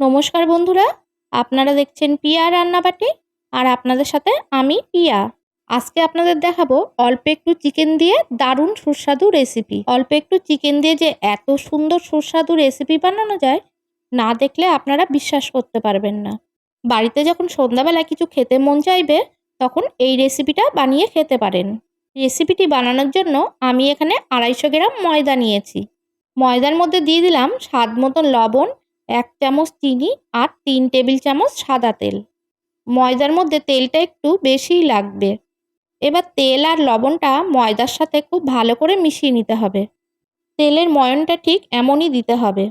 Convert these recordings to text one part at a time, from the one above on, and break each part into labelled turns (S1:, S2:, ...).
S1: নমস্কার বন্ধুরা, আপনারা দেখছেন পিয়া রান্নাবাটি আর আপনাদের সাথে আমি পিয়া। আজকে আপনাদের দেখাবো অল্প একটু চিকেন দিয়ে দারুণ সুস্বাদু রেসিপি। অল্প একটু চিকেন দিয়ে যে এত সুন্দর সুস্বাদু রেসিপি বানানো যায়, না দেখলে আপনারা বিশ্বাস করতে পারবেন না। বাড়িতে যখন সন্ধ্যাবেলা কিছু খেতে মন চাইবে, তখন এই রেসিপিটা বানিয়ে খেতে পারেন। রেসিপিটি বানানোর জন্য আমি এখানে আড়াইশো গ্রাম ময়দা নিয়েছি। ময়দার মধ্যে দিয়ে দিলাম স্বাদ মতন লবণ এক চামচ চিনি আর তিন টেবিল চামচ সাদা তেল। ময়দার মধ্যে তেলটা একটু বেশিই লাগবে। এবার তেল আর লবণটা ময়দার সাথে খুব ভালো করে মিশিয়ে নিতে হবে। তেলের ময়নটা ঠিক এমনই দিতে হবে।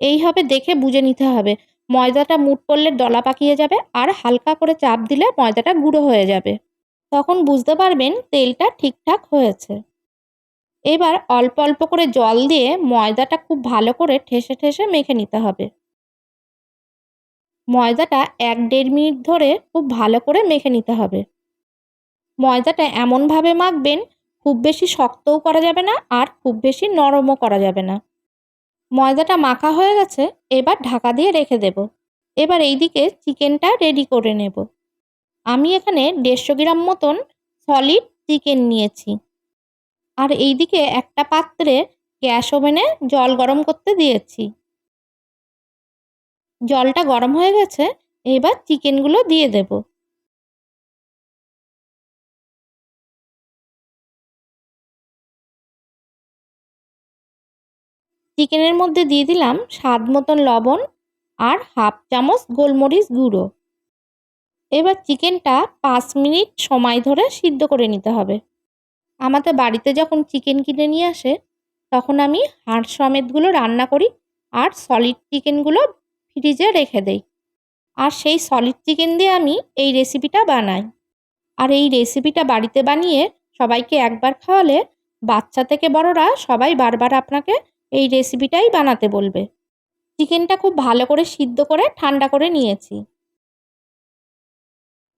S1: এইভাবে দেখে বুঝে নিতে হবে। ময়দাটা মুট করলে ডলা পাকিয়ে যাবে আর হালকা করে চাপ দিলে ময়দাটা গুঁড়ো হয়ে যাবে। তখন বুঝতে পারবেন তেলটা ঠিকঠাক হয়েছে। এবার অল্প অল্প করে জল দিয়ে ময়দাটা খুব ভালো করে ঠেসে ঠেসে মেখে নিতে হবে। ময়দাটা এক দেড় মিনিট ধরে খুব ভালো করে মেখে নিতে হবে। ময়দাটা এমনভাবে মাখবেন, খুব বেশি শক্তও করা যাবে না আর খুব বেশি নরমও করা যাবে না। ময়দাটা মাখা হয়ে গেছে, এবার ঢাকা দিয়ে রেখে দেব। এবার এইদিকে চিকেনটা রেডি করে নেব। আমি এখানে দেড়শো গ্রাম মতন সলিড চিকেন নিয়েছি। আর এইদিকে একটা পাত্রে গ্যাস ওভেনে জল গরম করতে দিয়েছি। জলটা গরম হয়ে গেছে, এবার চিকেনগুলো দিয়ে দেব। চিকেনের মধ্যে দিয়ে দিলাম স্বাদ মতন লবণ আর হাফ চামচ গোলমরিচ গুঁড়ো। এবার চিকেনটা পাঁচ মিনিট সময় ধরে সিদ্ধ করে নিতে হবে। আমাদের বাড়িতে যখন চিকেন কিনে নিয়ে আসে, তখন আমি হাড় সমেতগুলো রান্না করি আর সলিড চিকেনগুলো ফ্রিজে রেখে দেই। আর সেই সলিড চিকেন দিয়ে আমি এই রেসিপিটা বানাই। আর এই রেসিপিটা বাড়িতে বানিয়ে সবাইকে একবার খাওয়ালে বাচ্চা থেকে বড়রা সবাই বারবার আপনাকে এই রেসিপিটাই বানাতে বলবে। চিকেনটা খুব ভালো করে সিদ্ধ করে ঠান্ডা করে নিয়েছি।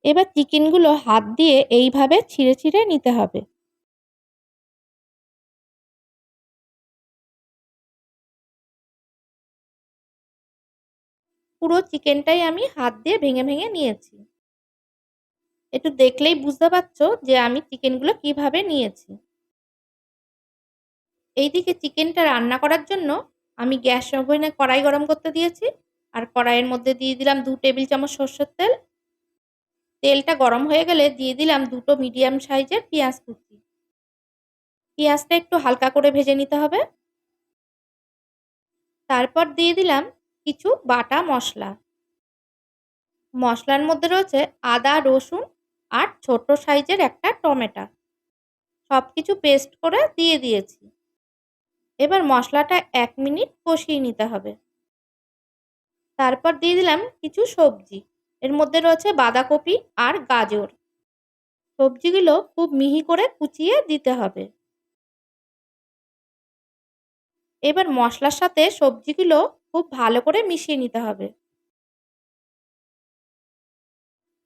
S1: এবার চিকেনগুলো হাত দিয়ে এইভাবে ছিঁড়ে ছিঁড়ে নিতে হবে। পুরো চিকেনটাই আমি হাত দিয়ে ভেঙে ভেঙে নিয়েছি। একটু দেখলেই বুঝতে পারছ যে আমি চিকেনগুলো কীভাবে নিয়েছি। এইদিকে চিকেনটা রান্না করার জন্য আমি গ্যাস ওভেনে কড়াই গরম করতে দিয়েছি আর কড়াইয়ের মধ্যে দিয়ে দিলাম দু টেবিল চামচ সর্ষের তেল। তেলটা গরম হয়ে গেলে দিয়ে দিলাম দুটো মিডিয়াম সাইজের পেঁয়াজ কুচি। পেঁয়াজটা একটু হালকা করে ভেজে নিতে হবে। তারপর দিয়ে দিলাম কিছু বাটা মশলা। মশলার মধ্যে রয়েছে আদা, রসুন আর ছোট সাইজের একটা টমেটো। সব কিছু পেস্ট করে দিয়ে দিয়েছি। এবার মশলাটা এক মিনিট কষিয়ে নিতে হবে। তারপর দিয়ে দিলাম কিছু সবজি। এর মধ্যে রয়েছে বাঁধাকপি আর গাজর। সবজিগুলো খুব মিহি করে কুচিয়ে দিতে হবে। এবার মশলার সাথে সবজিগুলো খুব ভালো করে মিশিয়ে নিতে হবে।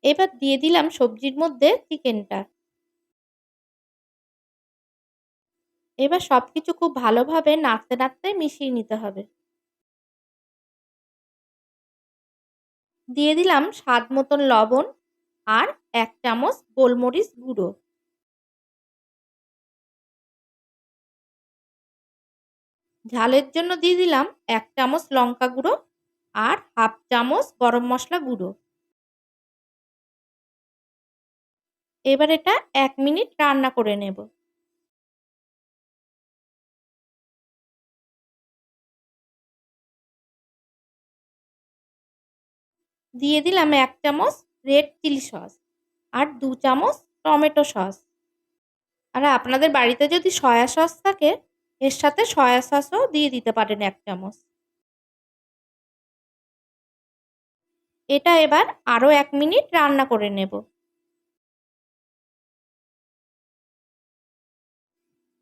S1: এবার দিয়ে দিলাম সবজির মধ্যে চিকেনটা। এবার সব কিছু খুব ভালোভাবে নাড়তে নাড়তে মিশিয়ে নিতে হবে। দিয়ে দিলাম স্বাদ মতন লবণ আর এক চামচ গোলমরিচ গুঁড়ো। ঝালের জন্য দিয়ে দিলাম এক চামচ লঙ্কা গুঁড়ো আর হাফ চামচ গরম মশলা গুঁড়ো। এবার এটা এক মিনিট রান্না করে নেব। দিয়ে দিলাম এক চামচ রেড চিলি সস আর দু চামচ টমেটো সস। আর আপনাদের বাড়িতে যদি সয়া সস থাকে এর সাথে সয়া সসও দিয়ে দিতে পারেন এক চামচ। এটা এবার আরও এক মিনিট রান্না করে নেব।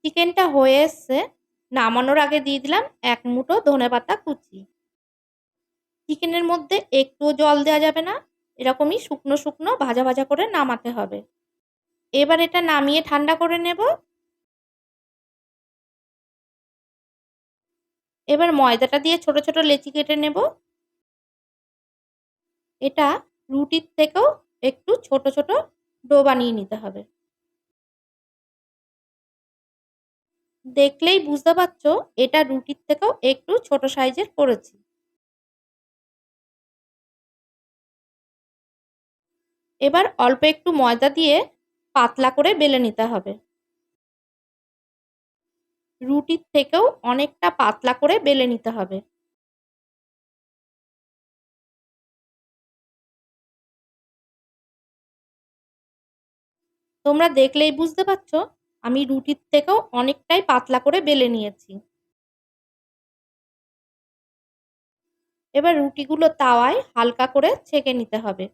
S1: চিকেনটা হয়ে এসছে। নামানোর আগে দিয়ে দিলাম এক মুঠো ধনে পাতা কুচি। চিকেনের মধ্যে একটুও জল দেওয়া যাবে না। এরকমই শুকনো শুকনো ভাজা ভাজা করে নামাতে হবে। এবার এটা নামিয়ে ঠান্ডা করে নেব। এবার ময়দাটা দিয়ে ছোট ছোট লেচি কেটে নেব। এটা রুটির থেকেও একটু ছোট ছোট ডো বানিয়ে নিতে হবে। দেখলেই বুঝতে পারছ, এটা রুটির থেকেও একটু ছোট সাইজের করেছি। এবার অল্প একটু ময়দা দিয়ে পাতলা করে বেলে নিতে হবে। রুটির থেকেও অনেকটা পাতলা করে বেলে নিতে হবে। তোমরা দেখলেই বুঝতে পারছ, আমি রুটির থেকেও অনেকটাই পাতলা করে বেলে নিয়েছি। এবার রুটিগুলো তাওয়ায় হালকা করে ছেঁকে নিতে হবে।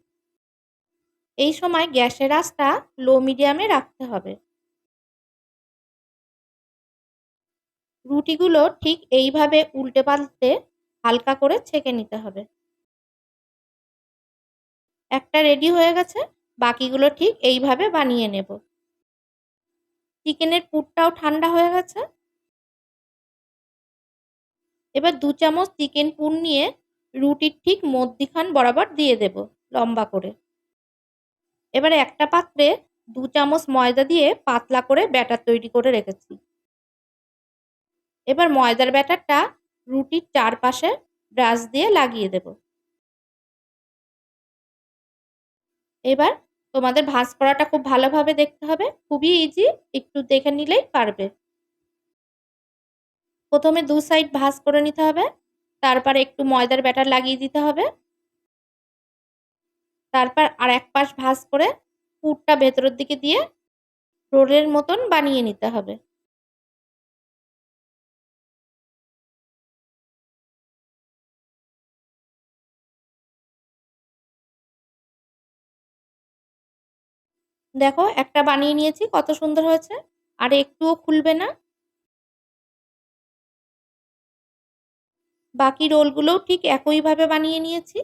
S1: এই সময় গ্যাসের আঁচটা লো মিডিয়ামে রাখতে হবে। রুটিগুলো ঠিক এইভাবে উল্টে পাল্টে হালকা করে ছেঁকে নিতে হবে। একটা রেডি হয়ে গেছে, বাকিগুলো ঠিক এইভাবে বানিয়ে নেব। চিকেনের পুরটাও ঠান্ডা হয়ে গেছে। এবার দু চামচ চিকেন পুর নিয়ে রুটির ঠিক মধ্যিখান বরাবর দিয়ে দেব লম্বা করে। এবার একটা পাত্রে দু চামচ ময়দা দিয়ে পাতলা করে ব্যাটার তৈরি করে রেখেছি। এবার ময়দার ব্যাটারটা রুটির চারপাশে ব্রাশ দিয়ে লাগিয়ে দেব। এবার তোমাদের ভাঁজ করাটা খুব ভালোভাবে দেখতে হবে, খুবই ইজি একটু দেখে নিলেই পারবে। প্রথমে দু সাইড ভাঁজ করে নিতে হবে, তারপর একটু ময়দার ব্যাটার লাগিয়ে দিতে হবে। তারপর আর এক পাশ ভাঁজ করে পুরটা ভেতরের দিকে দিয়ে রোলের মতন বানিয়ে নিতে হবে। দেখো, একটা বানিয়ে নিয়েছি, কত সুন্দর হয়েছে। আর একটুও খুলবে না। বাকি রোলগুলোও ঠিক একইভাবে বানিয়ে নিয়েছি।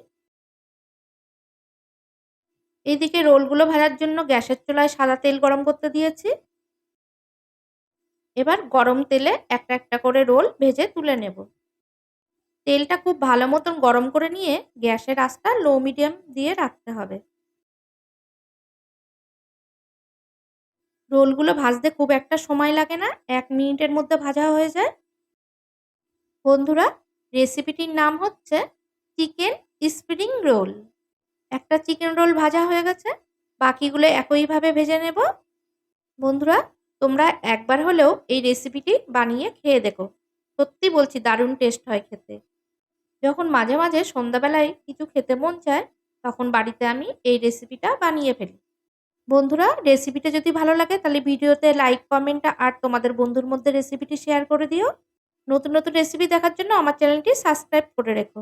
S1: এইদিকে রোলগুলো ভাজার জন্য গ্যাসের চুলায় সাদা তেল গরম করতে দিয়েছি। এবার গরম তেলে একটা একটা করে রোল ভেজে তুলে নেব। তেলটা খুব ভালো মতন গরম করে নিয়ে গ্যাসের আঁচটা লো মিডিয়াম দিয়ে রাখতে হবে। রোলগুলো ভাজতে খুব একটা সময় লাগে না, এক মিনিটের মধ্যে ভাজা হয়ে যায়। বন্ধুরা, রেসিপিটির নাম হচ্ছে চিকেন স্প্রিং রোল। একটা চিকেন রোল ভাজা হয়ে গেছে, বাকিগুলো একইভাবে ভেজে নেব। বন্ধুরা, তোমরা একবার হলেও এই রেসিপিটি বানিয়ে খেয়ে দেখো। সত্যি বলছি, দারুণ টেস্ট হয় খেতে। যখন মাঝে মাঝে সন্ধ্যাবেলায় কিছু খেতে মন চায়, তখন বাড়িতে আমি এই রেসিপিটা বানিয়ে ফেলি। বন্ধুরা রেসিপিটা যদি ভালো লাগে, তাহলে ভিডিওতে লাইক কমেন্ট আর তোমাদের বন্ধুর মধ্যে রেসিপিটি শেয়ার করে দিও। নতুন নতুন রেসিপি দেখার জন্য আমার চ্যানেলটি সাবস্ক্রাইব করে রেখো।